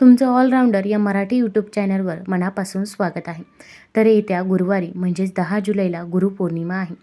तुमचं ऑलराऊंडर या मराठी यूट्यूब चॅनलवर मनापासून स्वागत आहे. तर येत्या गुरुवारी म्हणजेच दहा जुलैला गुरुपौर्णिमा आहे.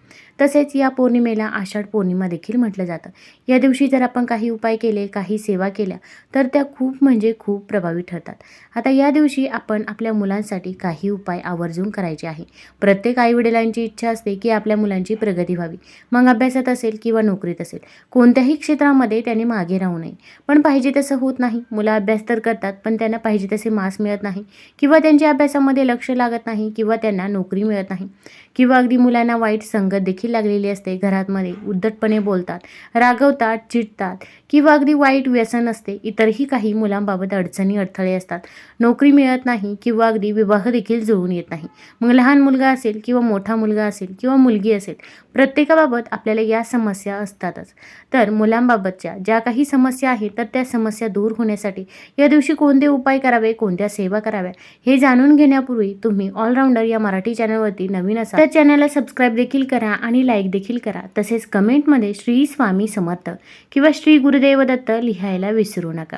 तसेच या पौर्णिमेला आषाढ पौर्णिमा देखील म्हटलं जातं. या दिवशी जर आपण काही उपाय केले काही सेवा केल्या तर त्या खूप म्हणजे खूप प्रभावी ठरतात. आता या दिवशी आपण आपल्या मुलांसाठी काही उपाय आवर्जून करायचे आहे. प्रत्येक आईवडिलांची इच्छा असते की आपल्या मुलांची प्रगती व्हावी. मग अभ्यासात असेल किंवा नोकरीत असेल कोणत्याही क्षेत्रामध्ये त्यांनी मागे राहू नये. पण पाहिजे तसं होत नाही. मुलं अभ्यास तर करतात पण त्यांना पाहिजे तसे मार्क्स मिळत नाही किंवा त्यांच्या अभ्यासामध्ये लक्ष लागत नाही किंवा त्यांना नोकरी मिळत नाही. किंवा अगदी मुलांना वाईट संगत देखील लागलेली असते घरातमध्ये उद्धटपणे बोलतात रागवतात चिडतात किंवा अगदी वाईट व्यसन असते इतरही काही मुलांबाबत अडचणी अडथळे असतात. नोकरी मिळत नाही किंवा अगदी विवाह देखील जुळून येत नाही. मग लहान मुलगा असेल किंवा मोठा मुलगा असेल किंवा मुलगी असेल प्रत्येकाबाबत आपल्याला या समस्या असतातच. तर मुलांबाबतच्या ज्या काही समस्या आहेत तर त्या समस्या दूर होण्यासाठी या दिवशी कोणते उपाय करावे कोणत्या सेवा कराव्या हे जाणून घेण्यापूर्वी तुम्ही ऑलराऊंडर या मराठी चॅनलवरती नवीन असाल. तर चॅनलला सबस्क्राईब देखील करा आणि लाईक देखील करा. तसेच कमेंटमध्ये श्री स्वामी समर्थ किंवा श्री गुरुदेव दत्त लिहायला विसरू नका.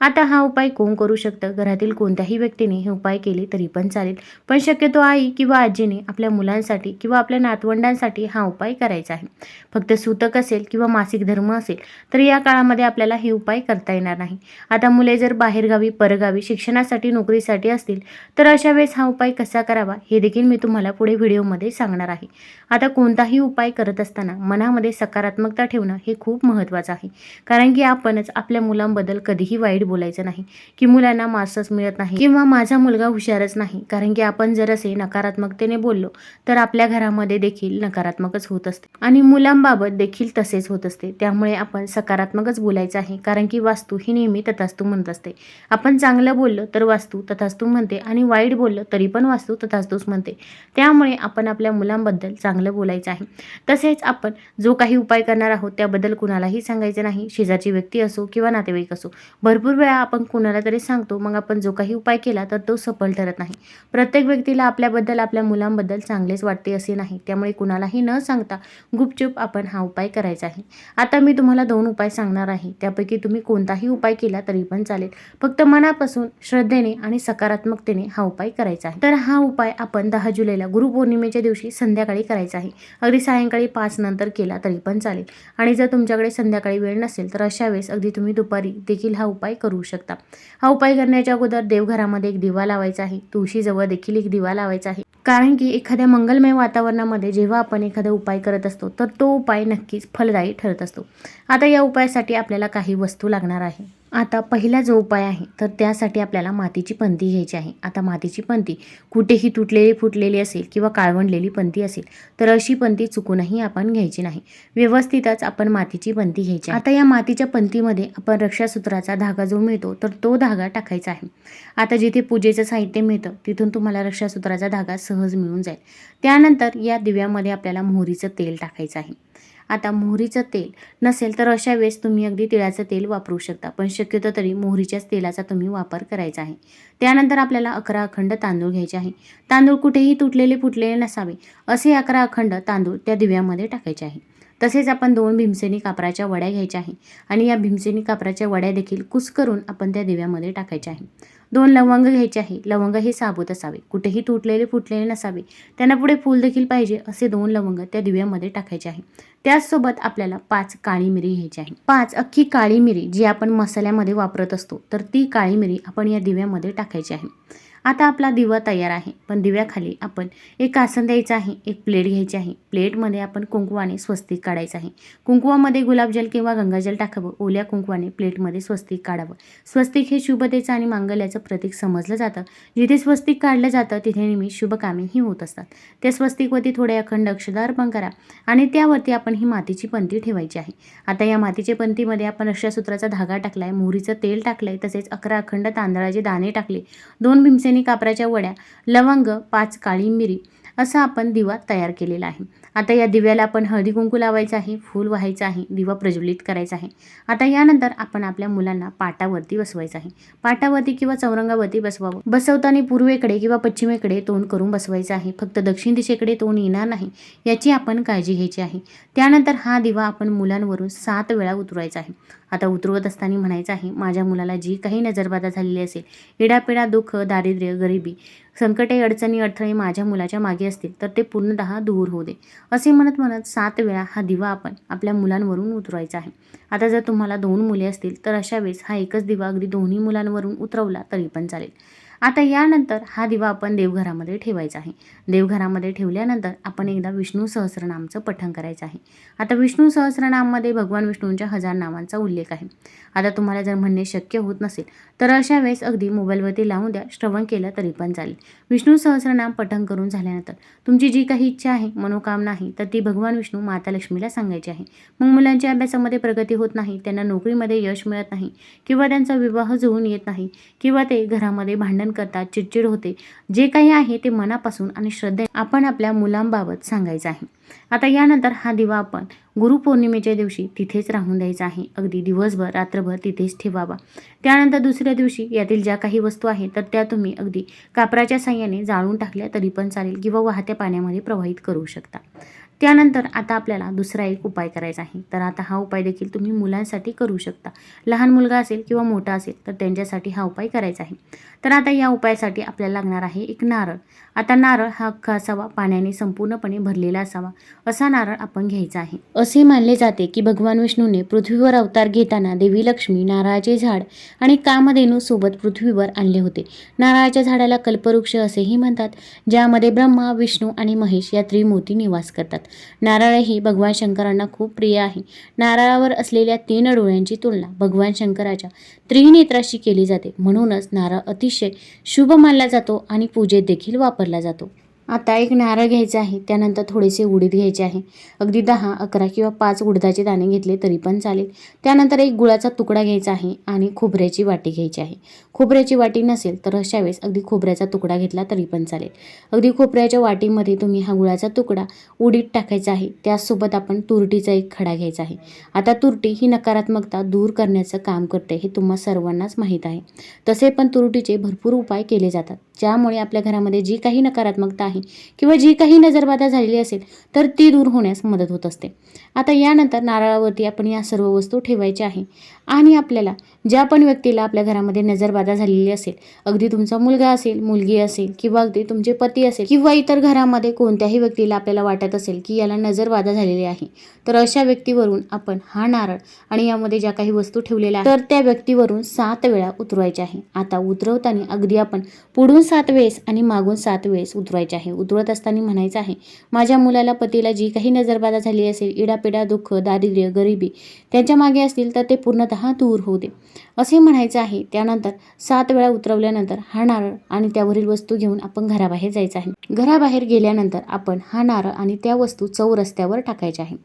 आता हा उपाय कोण करू शकतं? घरातील कोणत्याही व्यक्तीने हे उपाय केले तरी पण चालेल. पण शक्यतो आई किंवा आजीने आपल्या मुलांसाठी किंवा आपल्या नातवंडांसाठी हा उपाय करायचा आहे. फक्त सूतक असेल किंवा मासिक धर्म असेल तर या काळामध्ये आपल्याला हे उपाय करता येणार नाही. आता मुले जर बाहेरगावी परगावी शिक्षणासाठी नोकरीसाठी असतील तर अशा वेळेस हा उपाय कसा करावा? हे देखील मी तुम्हाला पुढे व्हिडिओमध्ये सांगणार आहे. आता कोणताही उपाय करत असताना मनामध्ये सकारात्मकता ठेवणं हे खूप महत्त्वाचं आहे. कारण की आपणच आपल्या मुलांबद्दल कधीही वाईट बोलायचं नाही. की मुलांना मार्क्सच मिळत नाही किंवा माझा मुलगा हुशारच नाही. कारण की आपण जर असे नकारात्मकतेने बोललो तर आपल्या घरामध्ये देखील नकारात्मकच होत असते. आणि मुलांबाबत देखील तसेच होत असते. त्यामुळे आपण सकारात्मकच बोलायचं आहे. कारण की वास्तू ही नेहमी तथास्तू म्हणत असते. आपण चांगलं बोललो तर वास्तू तथास्तू म्हणते. आणि वाईट बोललो तरी पण वास्तू तथास्तूच म्हणते. त्यामुळे आपण आपल्या मुलांबद्दल चांगलं बोलायचं आहे. तसेच आपण जो काही उपाय करणार आहोत त्याबद्दल कुणालाही सांगायचं नाही. शेजारची व्यक्ती असो किंवा नातेवाईक असो. भरपूर वेळा आपण कुणाला तरी सांगतो मग आपण जो काही उपाय केला तर तो सफल ठरत नाही. प्रत्येक व्यक्तीला आपल्याबद्दल आपल्या मुलांबद्दल चांगलेच वाटते असे नाही. त्यामुळे कुणालाही न सांगता गुपचूप आपण हा उपाय करायचा आहे. आता मी तुम्हाला दोन उपाय सांगणार आहे. त्यापैकी तुम्ही कोणताही उपाय केला तरी पण चालेल. फक्त मनापासून श्रद्धेने आणि सकारात्मकतेने हा उपाय करायचा आहे. तर हा उपाय आपण दहा जुलैला गुरुपौर्णिमेच्या दिवशी संध्याकाळी करायचा आहे. अगदी सायंकाळी पाच नंतर केला तरी पण चालेल. आणि जर तुमच्याकडे संध्याकाळी वेळ नसेल तर अशा वेळेस अगदी तुम्ही दुपारी देखील हा उपाय करू शकता. हा उपाय करण्याच्या अगोदर देवघरामध्ये एक दिवा लावायचा आहे. तुळशीजवळ देखील एक दिवा लावायचा आहे. कारण की एखाद्या मंगलमय वातावरणामध्ये जेव्हा आपण एखादा उपाय करत असतो तर तो उपाय नक्कीच फलदायी ठरत असतो. आता या उपायासाठी आपल्याला काही वस्तू लागणार आहे. आता पहिला जो उपाय आहे तर त्यासाठी आपल्याला मातीची पंती घ्यायची आहे. आता मातीची पंती कुठेही तुटलेली फुटलेली असेल किंवा काळवंडलेली पंती असेल तर अशी पंती चुकूनही आपण घ्यायची नाही. व्यवस्थितच आपण मातीची पंती घ्यायची आता या मातीच्या पंतीमध्ये आपण रक्षासूत्राचा धागा जो मिळतो तर तो धागा टाकायचा आहे. आता जिथे पूजेचं साहित्य मिळतं तिथून तुम्हाला रक्षासूत्राचा धागा सहज मिळून जाईल. त्यानंतर या दिव्यामध्ये आपल्याला मोहरीचं तेल टाकायचं आहे. आता मोहरीचं तेल नसेल तर अशा वेळेस तुम्ही अगदी तिळाचं तेल वापरू शकता. पण शक्यतो तरी मोहरीच्याच तेलाचा तुम्ही वापर करायचा आहे. त्यानंतर आपल्याला अकरा अखंड तांदूळ घ्यायचे आहे. तांदूळ कुठेही तुटलेले फुटलेले नसावे असे अकरा अखंड तांदूळ त्या दिव्यामध्ये टाकायचे आहे. तसेच आपण दोन भीमसेनी कापराच्या वड्या घ्यायच्या आहे आणि या भीमसेनी कापराच्या वड्या देखील कुस करून आपण त्या दिव्यामध्ये टाकायच्या आहे. दोन लवंग घ्यायचे आहे. लवंग हे साबूत असावे. कुठेही तुटलेले फुटलेले नसावे. त्यांना पुढे फूल देखील पाहिजे असे दोन लवंग त्या दिव्यामध्ये टाकायचे आहे. त्याचसोबत आपल्याला पाच काळी मिरी घ्यायची आहे. पाच अख्खी काळी मिरी जी आपण मसाल्यामध्ये वापरत असतो तर ती काळी मिरी आपण या दिव्यामध्ये टाकायची आहे. आता आपला दिवा तयार आहे. पण दिव्याखाली आपण एक आसन द्यायचं आहे एक प्लेट घ्यायची आहे. प्लेटमध्ये आपण कुंकवाने स्वस्तिक काढायचं आहे. कुंकवामध्ये गुलाबजल किंवा गंगाजल टाकावं ओल्या कुंकवाने प्लेटमध्ये स्वस्तिक काढावं. स्वस्तिक हे शुभतेचं आणि मांगल्याचं प्रतीक समजलं जातं. जिथे स्वस्तिक काढलं जातं तिथे नेहमी शुभकामेही होत असतात. त्या स्वस्तिकवरती थोडे अखंड अक्षदार पण करा आणि त्यावरती आपण ही मातीची पंती ठेवायची आहे. आता या मातीच्या पंतीमध्ये आपण रक्षासूत्राचा धागा टाकला आहे मोहरीचं तेल टाकलं आहे तसेच अकरा अखंड तांदळाचे दाणे टाकले दोन भीमसेनी कापराच्या वड्या लवंग पाच काळी मिरी असा आपण दिवा तयार केलेला आहे. आता या दिव्याला आपण हळदी कुंकू लावायचं आहे फूल व्हायचं आहे दिवा प्रज्वलित करायचा आहे. आता यानंतर आपण आपल्या मुलांना पाटावरती बसवायचं आहे. पाटावरती किंवा चौरंगावरती बसवावं बसवताना पूर्वेकडे किंवा पश्चिमेकडे तोंड करून बसवायचं आहे. फक्त दक्षिण दिशेकडे तोंड येणार नाही याची आपण काळजी घ्यायची आहे. त्यानंतर हा दिवा आपण मुलांवरून सात वेळा उतरवायचा आहे. आता उतरवत असताना म्हणायचं आहे माझ्या मुलाला जी काही नजरबाधा झालेली असेल इडापिडा दुःख दारिद्र्य गरिबी संकटे अडचणी अडथळे माझ्या मुलाच्या मागे असतील तर ते पूर्णतः दूर होऊ दे. असे म्हणत म्हणत सात वेळा हा दिवा आपण आपल्या मुलांवरून उतरवायचा आहे. आता जर तुम्हाला दोन मुले असतील तर अशा वेळेस हा एकच दिवा अगदी दोन्ही मुलांवरून उतरवला तरी पण चालेल. आता यानंतर हा दिवा आपण देवघरामध्ये ठेवायचा आहे. देवघरामध्ये ठेवल्यानंतर आपण एकदा विष्णू सहस्रनामचं पठण करायचं आहे. आता विष्णू सहस्रनाममध्ये भगवान विष्णूंच्या हजार नावांचा उल्लेख आहे. आता तुम्हाला जर म्हणणे शक्य होत नसेल तर अशा वेळेस अगदी मोबाईलवरती लावून द्या श्रवण केलं तरी पण चालेल. विष्णू सहस्रनाम पठण करून झाल्यानंतर तुमची जी काही इच्छा आहे मनोकामना आहे तर ती भगवान विष्णू माता लक्ष्मीला सांगायची आहे. मग मुलांच्या अभ्यासामध्ये प्रगती होत नाही त्यांना नोकरीमध्ये यश मिळत नाही किंवा त्यांचा विवाह जुळून येत नाही किंवा ते घरामध्ये भांडण करतात चिडचिड होते. जे काही आहे ते मनापासून आणि श्रद्धे आपण आपल्या मुलांबाबत सांगायचं आहे. आता यानंतर हा दिवा आपण गुरुपौर्णिमेच्या दिवशी तिथेच राहून द्यायचा आहे. अगदी दिवसभर रात्रभर तिथेच ठेवावा. त्यानंतर दुसऱ्या दिवशी यातील ज्या काही वस्तू आहेत तर त्या तुम्ही अगदी कापराच्या साह्याने जाळून टाकल्या तरी पण चालेल किंवा वाहत्या पाण्यामध्ये प्रवाहित करू शकता. त्यानंतर आता आपल्याला दुसरा एक उपाय करायचा आहे. तर आता हा उपाय देखील तुम्ही मुलांसाठी करू शकता. लहान मुलगा असेल किंवा मोठा असेल तर त्यांच्यासाठी हा उपाय करायचा आहे. तर आता या उपायासाठी आपल्याला लागणार आहे एक नारळ. आता नारळ हा अख्खा असावा पाण्याने संपूर्णपणे भरलेला असावा असा नारळ आपण घ्यायचा आहे. असे मानले जाते की भगवान विष्णूने पृथ्वीवर अवतार घेताना देवी लक्ष्मी नारळाचे झाड आणि कामधेनू सोबत पृथ्वीवर आणले होते. नारळाच्या झाडाला कल्पवृक्ष असेही म्हणतात ज्यामध्ये ब्रह्मा विष्णू आणि महेश या त्रिमूर्ती निवास करतात. नारळ ही भगवान शंकरांना खूप प्रिय आहे. नारळावर असलेल्या तीन डोळ्यांची तुलना भगवान शंकराच्या त्रिनेत्राशी केली जाते. म्हणूनच नारळ अतिशय शुभ मानला जातो आणि पूजेत देखील वापरला जातो. आता एक नारळ घ्यायचा आहे त्यानंतर थोडेसे उडीद घ्यायचे आहे. अगदी दहा अकरा किंवा पाच उडदाचे दाणे घेतले तरी पण चालेल. त्यानंतर एक गुळाचा तुकडा घ्यायचा आहे आणि खोबऱ्याची वाटी घ्यायची आहे. खोबऱ्याची वाटी नसेल तर अशा वेळेस अगदी खोबऱ्याचा तुकडा घेतला तरी पण चालेल. अगदी खोबऱ्याच्या वाटीमध्ये तुम्ही हा गुळाचा तुकडा उडीद टाकायचा आहे. त्याचसोबत आपण तुरटीचा एक खडा घ्यायचा आहे. आता तुरटी ही नकारात्मकता दूर करण्याचं काम करते हे तुम्हा सर्वांनाच माहीत आहे. तसे पण तुरटीचे भरपूर उपाय केले जातात. ज्यामुळे आपल्या घरामध्ये जी काही नकारात्मकता आहे किंवा जी काही नजरबाधा झालेली असेल तर ती दूर होण्यास मदत होत असते. आता यानंतर नारळावरती आपण या सर्व वस्तू ठेवायच्या आहे. आणि आपल्याला ज्या पण व्यक्तीला आपल्या घरामध्ये नजरबाधा झालेली असेल अगदी तुमचा मुलगा असेल मुलगी असेल किंवा अगदी तुमचे पती असेल किंवा इतर घरामध्ये कोणत्याही व्यक्तीला आपल्याला वाटत असेल की याला नजरबाधा झालेली आहे तर अशा व्यक्तीवरून आपण हा नारळ आणि यामध्ये ज्या काही वस्तू ठेवलेल्या आहेत तर त्या व्यक्तीवरून सात वेळा उतरवायचे आहे. आता उतरवताना अगदी आपण पुढून सात वेळेस आणि मागून सात वेळेस उतरवायचे आहे. उतरवत असताना म्हणायचं आहे माझ्या मुलाला पतीला जी काही नजरबाधा झाली असेल इडापिडा दुःख दारिद्र्य गरिबी त्यांच्या मागे असतील तर ते पूर्णतः दूर होऊ दे. असे म्हणायचं आहे. त्यानंतर सात वेळा उतरवल्यानंतर हा नारळ आणि त्यावरील वस्तू घेऊन आपण घराबाहेर जायचं आहे. घराबाहेर गेल्यानंतर आपण हा नारळ आणि त्या वस्तू चौरस्त्यावर टाकायच्या आहे.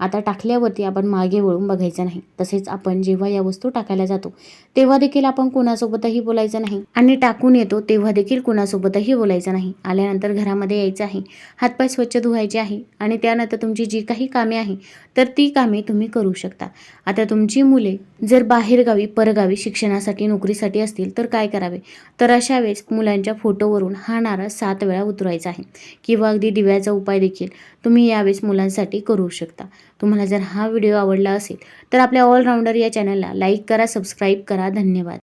आता टाकल्यावरती आपण मागे वळून बघायचं नाही. तसेच आपण जेव्हा या वस्तू टाकायला जातो तेव्हा देखील आपण कोणासोबतही बोलायचं नाही. आणि टाकून येतो तेव्हा देखील कुणासोबतही बोलायचं नाही. आल्यानंतर घरामध्ये यायचं आहे. हातपाय स्वच्छ धुवायचे आहे आणि त्यानंतर तुमची जी काही कामे आहे तर ती कामे तुम्ही करू शकता. आता तुमची मुले जर बाहेरगावी परगावी शिक्षणासाठी नोकरीसाठी असतील तर काय करावे? तर अशा वेळेस मुलांच्या फोटोवरून हा नारळ सात वेळा उतरवायचा आहे. किंवा अगदी दिव्याचा उपाय देखील तुम्ही यावेळेस मुलांसाठी करू शकता. तुम्हाला जर हा व्हिडिओ आवडला असेल तर आपल्या ऑलराऊंडर या चॅनलला लाईक करा सबस्क्राईब करा. धन्यवाद.